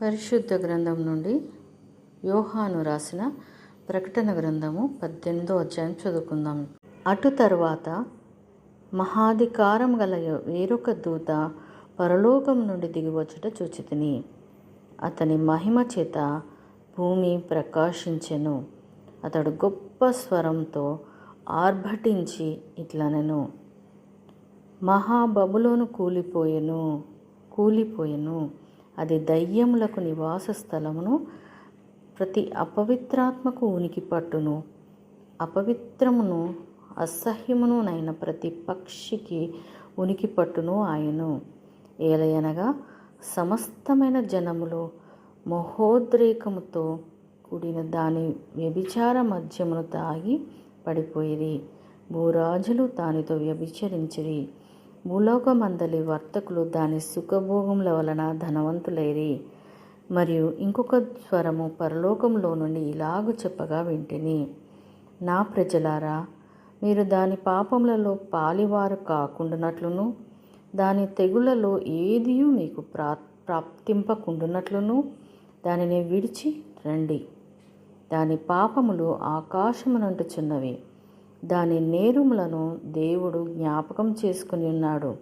పరిశుద్ధ గ్రంథం నుండి యోహాను రాసిన ప్రకటన గ్రంథము పద్దెనిమిదో అధ్యాయం చదువుకుందాం. అటు తర్వాత మహాధికారం గల వేరొక దూత పరలోకం నుండి దిగివచ్చుట చూచితిని. అతని మహిమ చేత భూమి ప్రకాశించెను. అతడు గొప్ప స్వరంతో ఆర్భటించి ఇట్లనెను. మహాబబులోను కూలిపోయెను కూలిపోయెను. అది దయ్యములకు నివాస స్థలమును ప్రతి అపవిత్రాత్మకు ఉనికి పట్టును. అపవిత్రమును అసహ్యమునునైన ప్రతి పక్షికి ఉనికి పట్టును ఆయను. ఏలయనగా సమస్తమైన జనములు మహోద్రేకముతో కూడిన దాని వ్యభిచార మద్యమును తాగి పడిపోయిరి. భూరాజులు దానితో వ్యభిచరించిరి. భూలోకమందలి వర్తకులు దాని సుఖభోగముల వలన ధనవంతులైరి. మరియు ఇంకొక స్వరము పరలోకంలో నుండి ఇలాగు చెప్పగా వింటిని. నా ప్రజలారా మీరు దాని పాపములలో పాలివారు కాకుండానట్లును దాని తెగులలో ఏదియూ మీకు ప్రా ప్రాప్తింపకుండునట్లును దానిని విడిచి రండి. దాని పాపములు ఆకాశమునంటుచున్నవి. దాని నేరుములను దేవుడు జ్ఞాపకం చేసుకుని ఉన్నాడు.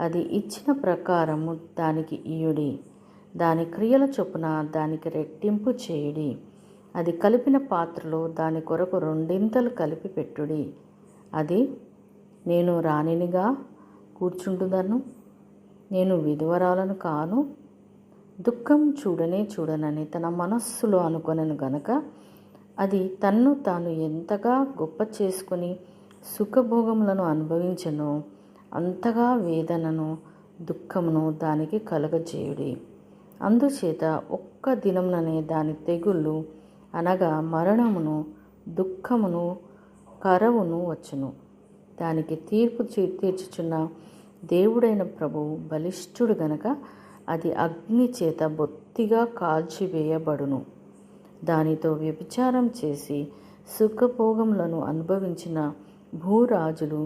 అది ఇచ్చిన ప్రకారము దానికి ఇయుడి దాని క్రియల చొప్పున దానికి రెట్టింపు చేయుడి. అది కలిపిన పాత్రలో దాని కొరకు రెండింతలు కలిపి పెట్టుడి. అది నేను రాణినిగా కూర్చుంటుదను నేను విధవరాలను కాను దుఃఖం చూడనే చూడనని తన మనస్సులో అనుకొనను గనక అది తన్ను తాను ఎంతగా గొప్ప చేసుకుని సుఖభోగములను అనుభవించను అంతగా వేదనను దుఃఖమును దానికి కలగజేయుడి. అందుచేత ఒక్క దినముననే దాని తెగుళ్ళు అనగా మరణమును దుఃఖమును కరవును వచ్చును. దానికి తీర్పు తీర్చుచున్న దేవుడైన ప్రభువు బలిష్ఠుడు గనక అది అగ్ని చేత బొత్తిగా కాల్చివేయబడును. దానితో వ్యభిచారం చేసి సుఖభోగములను అనుభవించిన భూరాజులు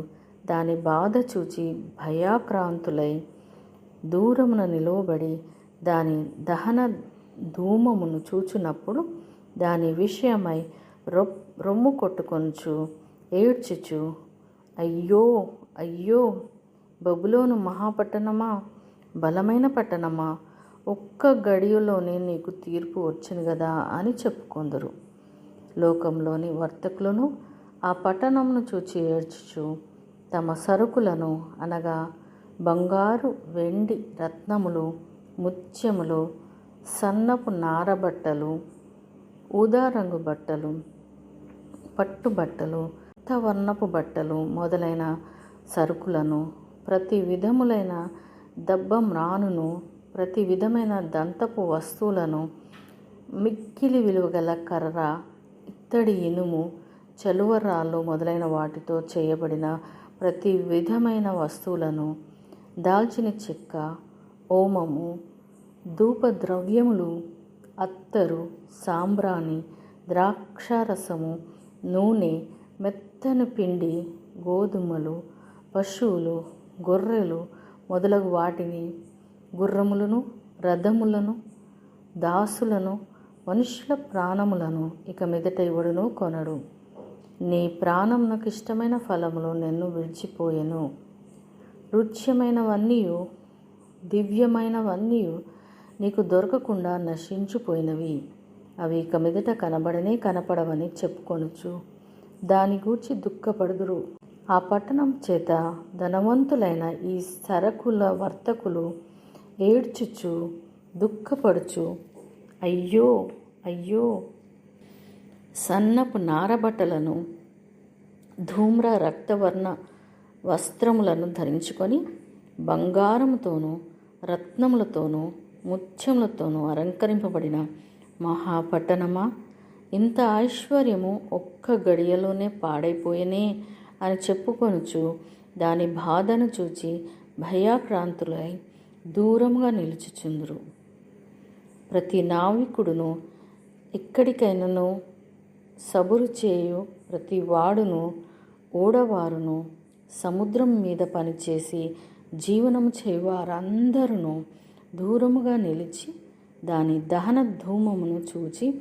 దాని బాధ చూచి భయాక్రాంతులై దూరమున నిలువబడి దాని దహన ధూమమును చూచినప్పుడు దాని విషయమై రొ రొమ్ము కొట్టుకొనుచు ఏడ్చుచు అయ్యో అయ్యో బబులోను మహాపట్టణమా? బలమైన పట్టణమా? ఒక్క గడియలోనే నీకు తీర్పు వచ్చింది కదా అని చెప్పుకొందరు. లోకంలోని వర్తకులను ఆ పట్టణంను చూచి ఏడ్చుచు తమ సరుకులను అనగా బంగారు వెండి రత్నములు ముత్యములు సన్నపు నారబట్టలు ఊదారంగు బట్టలు పట్టు బట్టలు వర్ణపు బట్టలు మొదలైన సరుకులను ప్రతి విధములైన దబ్బం రానును ప్రతి విధమైన దంతపు వస్తువులను మిక్కిలి విలువగల కర్ర ఇత్తడి ఇనుము చలువరాళ్ళు మొదలైన వాటితో చేయబడిన ప్రతి విధమైన వస్తువులను దాల్చిన చెక్క ఓమము ధూపద్రవ్యములు అత్తరు సాంబ్రాణి ద్రాక్షారసము నూనె మెత్తని పిండి గోధుమలు పశువులు గొర్రెలు మొదలగు వాటిని గుర్రములను రథములను దాసులను మనుషుల ప్రాణములను ఇక మీదట ఇవ్వడును కొనడు. నీ ప్రాణం నాకు ఇష్టమైన ఫలములు నిన్ను విడిచిపోయెను. రుచ్యమైనవన్నీ దివ్యమైనవన్నీ నీకు దొరకకుండా నశించిపోయినవి. అవి ఇక మీదట కనబడనే కనపడవని చెప్పుకొనుచు దాని గూర్చి దుఃఖపడుదురు. ఆ పట్టణం చేత ధనవంతులైన ఈ సరకుల వర్తకులు ఏడ్చుచు దుఃఖపడుచు అయ్యో అయ్యో. సన్నపు నారబట్టలను ధూమ్ర రక్తవర్ణ వస్త్రములను ధరించుకొని బంగారముతోనూ రత్నములతోనూ ముత్యములతోనూ అలంకరింపబడిన మహాపట్టణమా? ఇంత ఐశ్వర్యము ఒక్క గడియలోనే పాడైపోయనే అని చెప్పుకొనుచు దాని బాధను చూచి భయాక్రాంతులై దూరముగా నిలుచుచుందురు. ప్రతి నావికుడును ఎక్కడికైనాను సబురు చేయు ప్రతి వాడును ఓడవారును సముద్రం మీద పనిచేసి జీవనము చేయవారందరూ దూరముగా నిలిచి దాని దహన ధూమమును చూచి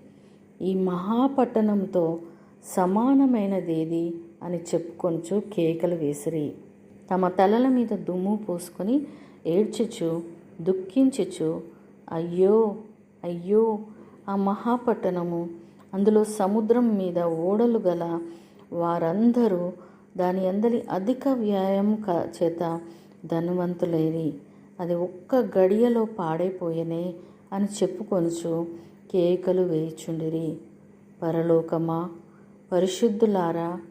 ఈ మహాపట్టణంతో సమానమైనదేది అని చెప్పుకొనుచు కేకలు వేసిరి. తమ తలల మీద దుమ్ము పోసుకొని ఏడ్చుచు దుఃఖించుచు అయ్యో అయ్యో ఆ మహాపట్టణము అందులో సముద్రం మీద ఓడలు గల వారందరూ దాని అందరి అధిక వ్యాయామం క- చేత ధనవంతులేరి. అది ఒక్క గడియలో పాడైపోయనే అని చెప్పుకొనుచు కేకలు వేయుచుండిరి. పరలోకమా పరిశుద్ధులారా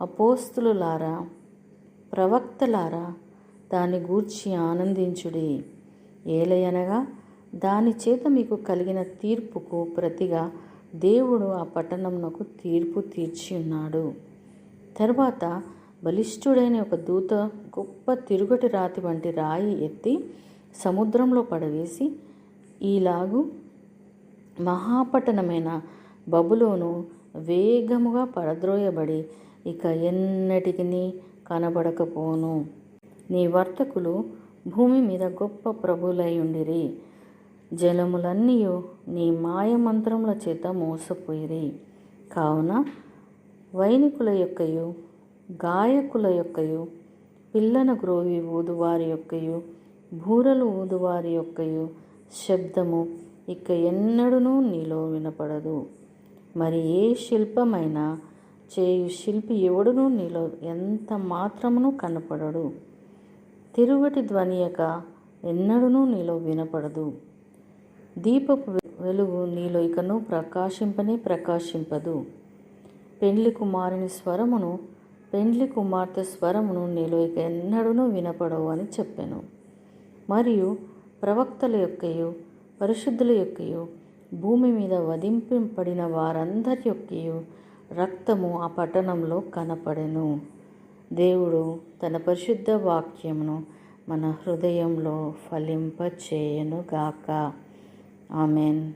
అపోస్తులులారా ప్రవక్తలారా దాన్ని గూర్చి ఆనందించుడి. ఏలయనగా దాని చేత మీకు కలిగిన తీర్పుకు ప్రతిగా దేవుడు ఆ పట్టణంనకు తీర్పు తీర్చి ఉన్నాడు తర్వాత బలిష్ఠుడైన ఒక దూత గొప్ప తిరుగటి రాతి వంటి రాయి ఎత్తి సముద్రంలో పడవేసి ఈలాగు మహాపట్టణమైన బబులోను వేగముగా పడద్రోయబడి ఇక ఎన్నటికి కనబడకపోను. నీ వర్తకులు భూమి మీద గొప్ప ప్రభులై ఉండిరి. జలములన్నీ నీ మాయమంత్రముల చేత మోసపోయిరి. కావున వైనికుల యొక్కయు గాయకుల యొక్కయు పిల్లన గ్రోవి ఊదువారి యొక్కయు బూరలు ఊదువారి యొక్కయు శబ్దము ఇక ఎన్నడూనూ నీలో వినపడదు. మరి ఏ శిల్పమైనా చేయు శిల్పి ఎవడునూ నీలో ఎంత మాత్రమును కనపడడు. తిరుగటి ధ్వనియక ఎన్నడూ నీలో వినపడదు. దీపపు వెలుగు నీలో ఇకను ప్రకాశింపనే ప్రకాశింపదు. పెండ్లి కుమారుని స్వరమును పెండ్లి కుమార్తె స్వరమును నీలో ఇక ఎన్నడూ వినపడవు అని చెప్పాను. మరియు ప్రవక్తల యొక్కయు పరిశుద్ధుల యొక్కయు భూమి మీద వధింపబడిన వారందరి యొక్కయు రక్తము ఆ పట్టణంలో కనపడెను. దేవుడు తన పరిశుద్ధ వాక్యమును మన హృదయంలో ఫలింపచేయనుగాక. ఆమెన్.